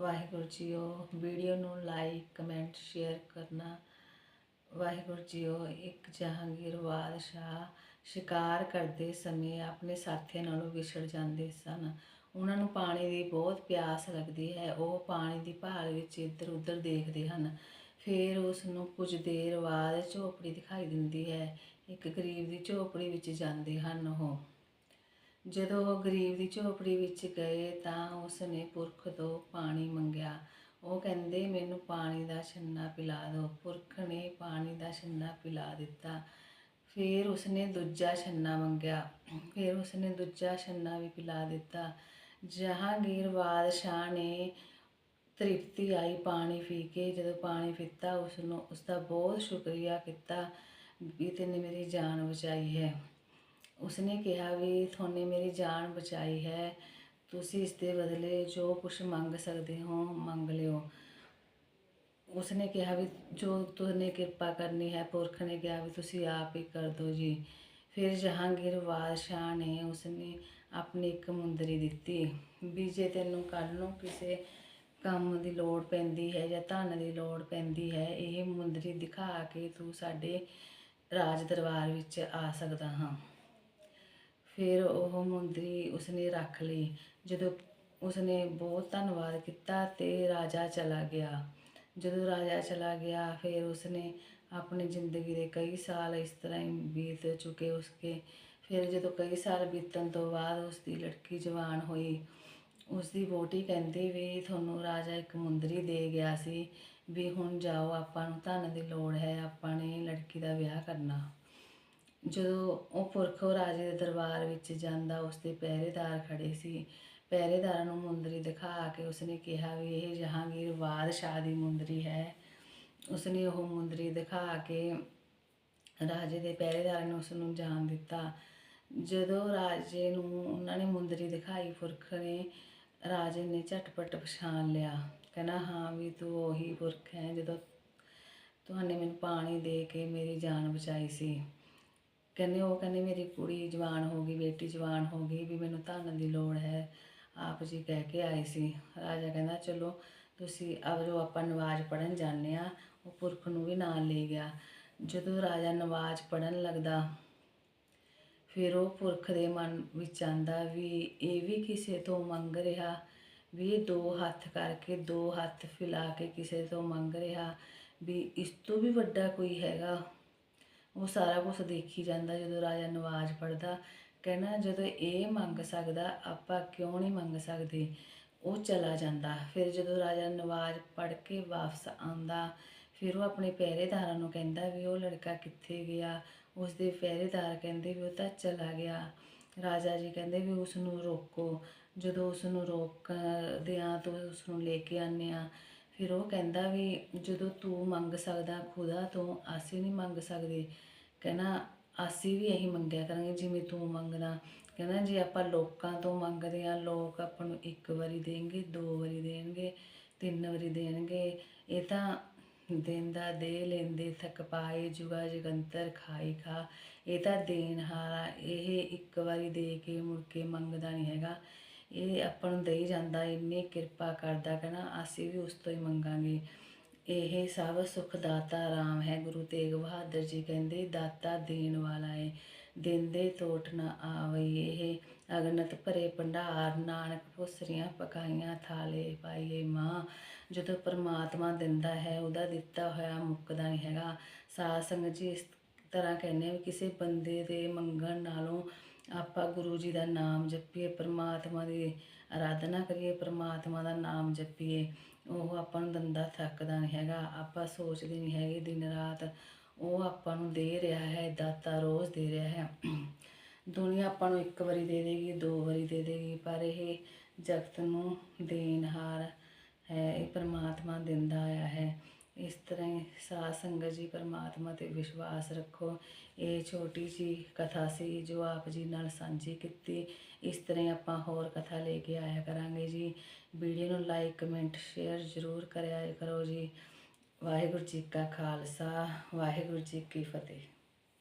ਵਾਹਿਗੁਰੂ ਜੀਓ, ਵੀਡੀਓ ਨੂੰ like, comment, share ਕਰਨਾ। ਵਾਹਿਗੁਰੂ ਜੀਓ, ਇੱਕ ਜਹਾਂਗੀਰ ਬਾਦਸ਼ਾਹ ਸ਼ਿਕਾਰ ਕਰਦੇ ਸਮੇਂ ਆਪਣੇ ਸਾਥੀਆਂ ਨਾਲੋਂ ਵਿਛੜ ਜਾਂਦੇ ਸਨ। ਉਹਨਾਂ ਨੂੰ ਪਾਣੀ ਦੀ ਬਹੁਤ ਪਿਆਸ ਲੱਗਦੀ ਹੈ। ਉਹ ਪਾਣੀ ਦੀ ਭਾਲ ਵਿੱਚ ਇੱਧਰ ਉੱਧਰ ਦੇਖਦੇ ਹਨ। ਫਿਰ ਉਸ ਨੂੰ ਕੁਝ ਦੇਰ ਬਾਅਦ ਝੋਪੜੀ ਦਿਖਾਈ ਦਿੰਦੀ ਹੈ। ਇੱਕ ਗਰੀਬ ਦੀ ਝੋਪੜੀ ਵਿੱਚ ਜਾਂਦੇ ਹਨ ਉਹ। ਜਦੋਂ ਉਹ ਗਰੀਬ ਦੀ ਝੋਪੜੀ ਵਿੱਚ ਗਏ ਤਾਂ ਉਸ ਨੇ ਪੁਰਖ ਤੋਂ ਪਾਣੀ ਮੰਗਿਆ। ਉਹ ਕਹਿੰਦੇ, ਮੈਨੂੰ ਪਾਣੀ ਦਾ ਛੰਨਾ ਪਿਲਾ ਦਿਓ। ਪੁਰਖ ਨੇ ਪਾਣੀ ਦਾ ਛੰਨਾ ਪਿਲਾ ਦਿੱਤਾ। ਫਿਰ ਉਸਨੇ ਦੂਜਾ ਛੰਨਾ ਮੰਗਿਆ। ਫਿਰ ਉਸਨੇ ਦੂਜਾ ਛੰਨਾ ਵੀ ਪਿਲਾ ਦਿੱਤਾ। ਜਹਾਂਗੀਰ ਬਾਦਸ਼ਾਹ ਨੇ ਤ੍ਰਿਪਤੀ ਆਈ ਪਾਣੀ ਪੀ ਕੇ। ਜਦੋਂ ਪਾਣੀ ਪੀਤਾ ਉਸ ਨੂੰ ਉਸ ਦਾ ਬਹੁਤ ਸ਼ੁਕਰੀਆ ਕੀਤਾ ਵੀ ਤੈਨੇ ਮੇਰੀ ਜਾਨ ਬਚਾਈ ਹੈ। ਉਸਨੇ ਕਿਹਾ ਵੀ ਤੁਹਾਨੇ ਮੇਰੀ ਜਾਨ ਬਚਾਈ ਹੈ। ਤੁਸੀਂ ਇਸ ਦੇ ਬਦਲੇ ਜੋ ਕੁਝ ਮੰਗ ਸਕਦੇ ਹੋ, ਮੰਗ ਲਿਓ। ਉਸਨੇ ਕਿਹਾ ਵੀ ਜੋ ਤੁਹਾਨੇ ਕਿਰਪਾ ਕਰਨੀ ਹੈ, ਪੁਰਖ ਨੇ ਕਿਹਾ ਵੀ ਤੁਸੀਂ ਆਪ ਹੀ ਕਰ ਦਿਓ ਜੀ। ਫਿਰ ਜਹਾਂਗੀਰ ਬਾਦਸ਼ਾਹ ਨੇ ਉਸਨੇ ਆਪਣੀ ਇੱਕ ਮੁੰਦਰੀ ਦਿੱਤੀ ਵੀ ਜੇ ਤੈਨੂੰ ਕੱਲ੍ਹ ਨੂੰ ਕਿਸੇ ਕੰਮ ਦੀ ਲੋੜ ਪੈਂਦੀ ਹੈ ਜਾਂ ਧਨ ਦੀ ਲੋੜ ਪੈਂਦੀ ਹੈ, ਇਹ ਮੁੰਦਰੀ ਦਿਖਾ ਕੇ ਤੂੰ ਸਾਡੇ ਰਾਜ ਦਰਬਾਰ ਵਿੱਚ ਆ ਸਕਦਾ ਹਾਂ। ਫਿਰ ਉਹ ਮੁੰਦਰੀ ਉਸਨੇ ਰੱਖ ਲਈ। ਜਦੋਂ ਉਸਨੇ ਬਹੁਤ ਧੰਨਵਾਦ ਕੀਤਾ ਅਤੇ ਰਾਜਾ ਚਲਾ ਗਿਆ। ਜਦੋਂ ਰਾਜਾ ਚਲਾ ਗਿਆ, ਫਿਰ ਉਸਨੇ ਆਪਣੀ ਜ਼ਿੰਦਗੀ ਦੇ ਕਈ ਸਾਲ ਇਸ ਤਰ੍ਹਾਂ ਹੀ ਬੀਤ ਚੁੱਕੇ ਉਸਕੇ। ਫਿਰ ਜਦੋਂ ਕਈ ਸਾਲ ਬੀਤਣ ਤੋਂ ਬਾਅਦ ਉਸਦੀ ਲੜਕੀ ਜਵਾਨ ਹੋਈ, ਉਸਦੀ ਵੋਟੀ ਕਹਿੰਦੀ ਵੀ ਤੁਹਾਨੂੰ ਰਾਜਾ ਇੱਕ ਮੁੰਦਰੀ ਦੇ ਗਿਆ ਸੀ ਵੀ ਹੁਣ ਜਾਓ, ਆਪਾਂ ਨੂੰ ਧਨ ਦੀ ਲੋੜ ਹੈ, ਆਪਾਂ ਨੇ ਲੜਕੀ ਦਾ ਵਿਆਹ ਕਰਨਾ। ਜਦੋਂ ਉਹ ਪੁਰਖ ਉਹ ਰਾਜੇ ਦੇ ਦਰਬਾਰ ਵਿੱਚ ਜਾਂਦਾ, ਉਸਦੇ ਪਹਿਰੇਦਾਰ ਖੜ੍ਹੇ ਸੀ। ਪਹਿਰੇਦਾਰਾਂ ਨੂੰ ਮੁੰਦਰੀ ਦਿਖਾ ਕੇ ਉਸਨੇ ਕਿਹਾ ਵੀ ਇਹ ਜਹਾਂਗੀਰ ਬਾਦਸ਼ਾਹ ਦੀ ਮੁੰਦਰੀ ਹੈ। ਉਸਨੇ ਉਹ ਮੁੰਦਰੀ ਦਿਖਾ ਕੇ ਰਾਜੇ ਦੇ ਪਹਿਰੇਦਾਰ ਨੇ ਉਸ ਨੂੰ ਜਾਣ ਦਿੱਤਾ। ਜਦੋਂ ਰਾਜੇ ਨੂੰ ਉਹਨਾਂ ਨੇ ਮੁੰਦਰੀ ਦਿਖਾਈ, ਪੁਰਖ ਨੇ ਰਾਜੇ ਨੇ ਝਟਪਟ ਪਛਾਣ ਲਿਆ। ਕਹਿੰਦਾ, ਹਾਂ ਵੀ ਤੂੰ ਉਹੀ ਪੁਰਖ ਹੈ ਜਦੋਂ ਤੁਹਾਨੂੰ ਮੈਨੂੰ ਪਾਣੀ ਦੇ ਕੇ ਮੇਰੀ ਜਾਨ ਬਚਾਈ ਸੀ। ਕਹਿੰਦੇ ਉਹ ਕਹਿੰਦੇ ਮੇਰੀ ਕੁੜੀ ਜਵਾਨ ਹੋ ਗਈ, ਬੇਟੀ ਜਵਾਨ ਹੋ ਗਈ ਵੀ ਮੈਨੂੰ ਧਨ ਦੀ ਲੋੜ ਹੈ। ਆਪ ਜੀ ਕਹਿ ਕੇ ਆਏ ਸੀ। ਰਾਜਾ ਕਹਿੰਦਾ, ਚਲੋ, ਤੁਸੀਂ ਅਬ ਜੋ ਆਪਾਂ ਨਵਾਜ਼ ਪੜਨ ਜਾਂਦੇ ਆ ਉਹ ਪੁਰਖ ਨੂੰ ਵੀ ਨਾਲ ਲੈ ਗਿਆ। ਜਦੋਂ ਰਾਜਾ ਨਵਾਜ਼ ਪੜਨ ਲੱਗਦਾ, ਫਿਰ ਉਹ ਪੁਰਖ ਦੇ ਮਨ ਵਿੱਚ ਆਂਦਾ ਵੀ ਇਹ ਵੀ ਕਿਸੇ ਤੋਂ ਮੰਗ ਰਿਹਾ ਵੀ ਇਹ ਦੋ ਹੱਥ ਕਰਕੇ, ਦੋ ਹੱਥ ਫੈਲਾ ਕੇ ਕਿਸੇ ਤੋਂ ਮੰਗ ਰਿਹਾ ਵੀ ਇਸ ਤੋਂ ਵੀ ਵੱਡਾ ਕੋਈ ਹੈਗਾ। ਉਹ ਸਾਰਾ ਕੁਝ ਦੇਖੀ ਜਾਂਦਾ ਜਦੋਂ ਰਾਜਾ ਨਵਾਜ਼ ਪੜਦਾ ਕਹਿੰਦਾ ਜਦੋਂ ਇਹ ਮੰਗ ਸਕਦਾ, ਆਪਾਂ ਕਿਉਂ ਨਹੀਂ ਮੰਗ ਸਕਦੇ? ਉਹ ਚਲਾ ਜਾਂਦਾ। ਫਿਰ ਜਦੋਂ ਰਾਜਾ ਨਵਾਜ਼ ਪੜ ਕੇ ਵਾਪਸ ਆਉਂਦਾ, ਫਿਰ ਉਹ ਆਪਣੇ ਪਹਿਰੇਦਾਰਾਂ ਨੂੰ ਕਹਿੰਦਾ ਵੀ ਉਹ ਲੜਕਾ ਕਿੱਥੇ ਗਿਆ? ਉਸ ਦੇ ਪਹਿਰੇਦਾਰ ਕਹਿੰਦੇ ਵੀ ਉਹ ਤਾਂ ਚਲਾ ਗਿਆ। ਰਾਜਾ ਜੀ ਕਹਿੰਦੇ ਵੀ ਉਸ ਨੂੰ ਰੋਕੋ। ਜਦੋਂ ਉਸ ਨੂੰ ਰੋਕਦੇ ਆ ਤਾਂ ਉਸ ਨੂੰ ਲੈ ਕੇ ਆਉਂਦੇ ਆ ਫਿਰ ਉਹ ਕਹਿੰਦਾ ਵੀ ਜਦੋਂ ਤੂੰ ਮੰਗ ਸਕਦਾ ਖੁਦਾ ਤੋਂ, ਅਸੀਂ ਨਹੀਂ ਮੰਗ ਸਕਦੇ। ਕਹਿੰਦਾ, ਅਸੀਂ ਵੀ ਇਹੀ ਮੰਗਿਆ ਕਰਾਂਗੇ, ਜਿਵੇਂ ਤੂੰ ਮੰਗਦਾ। ਕਹਿੰਦਾ, ਜੇ ਆਪਾਂ ਲੋਕਾਂ ਤੋਂ ਮੰਗਦੇ ਆ ਲੋਕ ਆਪਾਂ ਨੂੰ ਇੱਕ ਵਾਰੀ ਦੇਣਗੇ, ਦੋ ਵਾਰੀ ਦੇਣਗੇ, ਤਿੰਨ ਵਾਰੀ ਦੇਣਗੇ। ਇਹ ਤਾਂ ਦਿੰਦਾ ਦੇ ਲੈਂਦੇ, ਥਕ ਪਾਏ, ਜੁਗਾ ਜਗੰਤਰ ਖਾਈ ਖਾ। ਇਹ ਤਾਂ ਦੇਣ ਹਾਰਾ ਇਹ ਇੱਕ ਵਾਰੀ ਦੇ ਕੇ ਮੁੜ ਕੇ ਮੰਗਦਾ ਨਹੀਂ ਹੈਗਾ। ਇਹ ਆਪਾਂ ਨੂੰ ਦੇਈ ਜਾਂਦਾ, ਇੰਨੀ ਕਿਰਪਾ ਕਰਦਾ ਕਹਿੰਦਾ ਅਸੀਂ ਵੀ ਉਸ ਤੋਂ ਹੀ ਮੰਗਾਂਗੇ। ਇਹ ਸਭ ਸੁਖ ਦਾਤਾ ਰਾਮ ਹੈ, ਗੁਰੂ ਤੇਗ ਬਹਾਦਰ ਜੀ ਕਹਿੰਦੇ, ਦਾਤਾ ਦੇਣ ਵਾਲਾ ਹੈ ਦਿੰਦੇ ਟੋਟ ਨਾ ਆਵਈ ਇਹ, ਅਗਨਤ ਭਰੇ ਭੰਡਾਰ, ਨਾਨਕ ਪੁਸਰੀਆਂ ਪਕਾਈਆਂ ਥਾਲੇ ਪਾਈਏ ਮਾਂ। ਜਦੋਂ ਪਰਮਾਤਮਾ ਦਿੰਦਾ ਹੈ, ਉਹਦਾ ਦਿੱਤਾ ਹੋਇਆ ਮੁੱਕਦਾ ਨਹੀਂ ਹੈਗਾ। ਸਾਧ ਸੰਗਤ ਜੀ ਇਸ ਤਰ੍ਹਾਂ ਕਹਿੰਦੇ ਵੀ ਕਿਸੇ ਬੰਦੇ ਦੇ ਮੰਗਣ ਨਾਲੋਂ ਆਪਾਂ ਗੁਰੂ ਜੀ ਦਾ ਨਾਮ ਜਪੀਏ, ਪਰਮਾਤਮਾ ਦੀ ਆਰਾਧਨਾ ਕਰੀਏ, ਪਰਮਾਤਮਾ ਦਾ ਨਾਮ ਜਪੀਏ, ਉਹ ਆਪਾਂ ਨੂੰ ਦੰਦਾ ਥੱਕਦਾ ਨਹੀਂ ਹੈਗਾ, ਆਪਾਂ ਸੋਚਦੇ ਨਹੀਂ ਹੈਗੇ ਦਿਨ ਰਾਤ, ਉਹ ਆਪਾਂ ਨੂੰ ਦੇ ਰਿਹਾ ਹੈ, ਦਾਤਾ ਰੋਜ਼ ਦੇ ਰਿਹਾ ਹੈ। ਦੁਨੀਆ ਆਪਾਂ ਨੂੰ ਇੱਕ ਵਾਰੀ ਦੇ ਦੇਗੀ, ਦੋ ਵਾਰੀ ਦੇ ਦੇਗੀ, ਪਰ ਇਹ ਜਗਤ ਨੂੰ ਦੇਣਹਾਰ ਹੈ, ਇਹ ਪਰਮਾਤਮਾ ਦਿੰਦਾ ਆਇਆ ਹੈ। ਇਸ ਤਰ੍ਹਾਂ ਹੀ ਸਾਧ ਸੰਗਤ ਜੀ, ਪਰਮਾਤਮਾ ਤੇ ਵਿਸ਼ਵਾਸ ਰੱਖੋ। ਇਹ ਛੋਟੀ ਜੀ ਕਥਾ ਸੀ ਜੋ ਆਪ ਜੀ ਨਾਲ ਸਾਂਝੀ ਕੀਤੀ। ਇਸ ਤਰ੍ਹਾਂ ਹੀ ਆਪਾਂ ਹੋਰ ਕਥਾ ਲੈ ਕੇ ਆਇਆ ਕਰਾਂਗੇ ਜੀ। ਵੀਡੀਓ ਨੂੰ ਲਾਈਕ, ਕਮੈਂਟ, ਸ਼ੇਅਰ ਜ਼ਰੂਰ ਕਰਿਆ ਕਰੋ ਜੀ। ਵਾਹਿਗੁਰੂ ਜੀ ਕਾ ਖਾਲਸਾ, ਵਾਹਿਗੁਰੂ ਜੀ ਕੀ ਫਤਿਹ।